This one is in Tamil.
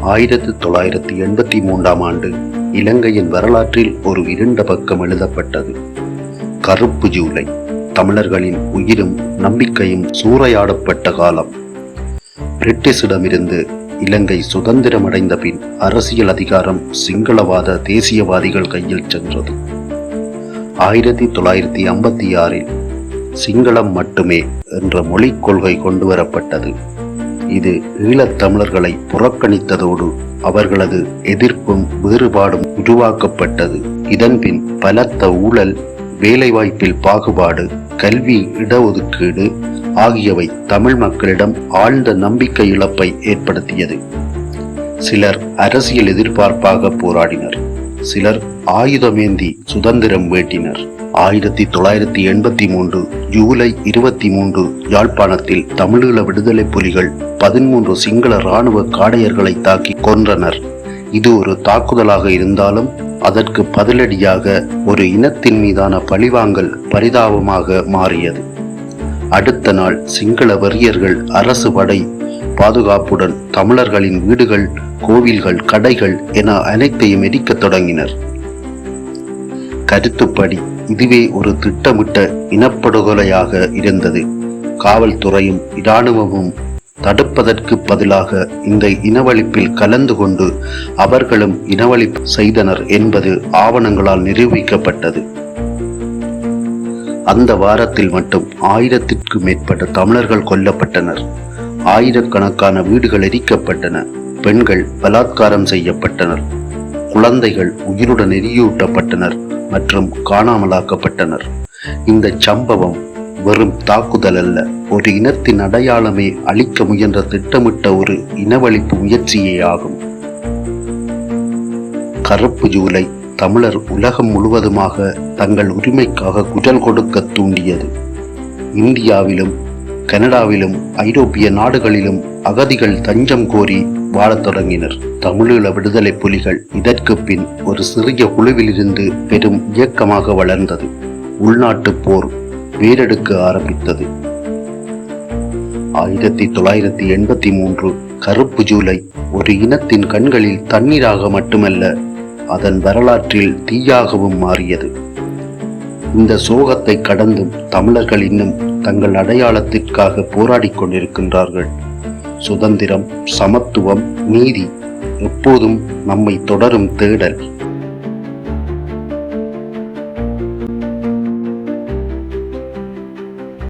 ஆயிரத்து தொள்ளாயிரத்தி எண்பத்தி மூன்றாம் ஆண்டு இலங்கையின் வரலாற்றில் ஒரு இருண்ட பக்கம் எழுதப்பட்டது. கருப்பு ஜூலை தமிழர்களின் உயிரும் நம்பிக்கையும் சூறையாடப்பட்ட காலம். பிரிட்டிஷிடமிருந்து இலங்கை சுதந்திரமடைந்த பின் அரசியல் அதிகாரம் சிங்களவாத தேசியவாதிகள் கையில் சென்றது. ஆயிரத்தி தொள்ளாயிரத்தி ஐம்பத்தி ஆறில் சிங்களம் மட்டுமே என்ற மொழிக் கொள்கை கொண்டு வரப்பட்டது இது ஈழத்தமிழர்களை புறக்கணித்ததோடு அவர்களது எதிர்ப்பும் வேறுபாடும் உருவாக்கப்பட்டது. இதன்பின் பலத்த ஊழல் வேலைவாய்ப்பில் பாகுபாடு கல்வி இடஒதுக்கீடு ஆகியவை தமிழ் மக்களிடம் ஆழ்ந்த நம்பிக்கை இழப்பை ஏற்படுத்தியது. சிலர் அரசியல் எதிர்பார்ப்பாக போராடினர். சிலர் ஆயுதமேந்தி சுதந்திரம் வேட்டினர் ஆயிரத்தி தொள்ளாயிரத்தி எண்பத்தி மூன்று ஜூலை இருபத்தி மூன்று யாழ்ப்பாணத்தில் தமிழீழ விடுதலை புலிகள் பதிமூன்று சிங்கள இராணுவ காடையர்களை தாக்கி கொன்றனர். இது ஒரு தாக்குதலாக இருந்தாலும் அதற்கு பதிலடியாக ஒரு இனத்தின் மீதான பழிவாங்கல் பரிதாபமாக மாறியது. அடுத்த நாள் சிங்கள வெறியர்கள் அரசு படை பாதுகாப்புடன் தமிழர்களின் வீடுகள் கோவில்கள் கடைகள் என அனைத்தையும் எரிக்கத் தொடங்கினர். கருத்துப்படி இதுவே ஒரு திட்டமிட்ட இனப்படுகொலையாக இருந்தது. காவல்துறையும் இராணுவமும் தடுப்பதற்கு பதிலாக இந்த இனவழிப்பில் கலந்து கொண்டு அவர்களும் இனவழிப்பு செய்தனர் என்பது ஆவணங்களால் நிரூபிக்கப்பட்டது. அந்த வாரத்தில் மட்டும் ஆயிரத்திற்கும் மேற்பட்ட தமிழர்கள் கொல்லப்பட்டனர். ஆயிரக்கணக்கான வீடுகள் எரிக்கப்பட்டன. பெண்கள் பலாத்காரம் செய்யப்பட்டனர். குழந்தைகள் உயிருடன் எரியூட்டப்பட்டனர் மற்றும் காணாமலாக்கப்பட்டனர். இந்த சம்பவம் வெறும் தாக்குதல் அல்ல ஒரு இனத்தின் அடையாளமே அழிக்க முயன்ற திட்டமிட்ட ஒரு இனவழிப்பு முயற்சியே ஆகும். கருப்பு ஜூலை தமிழர் உலகம் முழுவதுமாக தங்கள் உரிமைக்காக குரல் கொடுக்க தூண்டியது. இந்தியாவிலும் கனடாவிலும் ஐரோப்பிய நாடுகளிலும் அகதிகள் தஞ்சம் கோரி வாழத் தொடங்கினர். தமிழீழ விடுதலை புலிகள் இதற்கு பின் ஒரு சிறிய குழுவிலிருந்து பெரும் இயக்கமாக வளர்ந்தது. உள்நாட்டு போர் வேரெடுக்க ஆரம்பித்தது. ஆயிரத்தி தொள்ளாயிரத்தி எண்பத்தி மூன்று கருப்பு ஜூலை ஒரு இனத்தின் கண்களில் தண்ணீராக மட்டுமல்ல அதன் வரலாற்றில் தீயாகவும் மாறியது. இந்த சோகத்தை கடந்தும் தமிழர்கள் இன்னும் தங்கள் அடையாளத்திற்காக போராடிக் கொண்டிருக்கின்றார்கள். சுதந்திரம் சமத்துவம் நீதி எப்போதும் நம்மை தொடரும் தேடல்.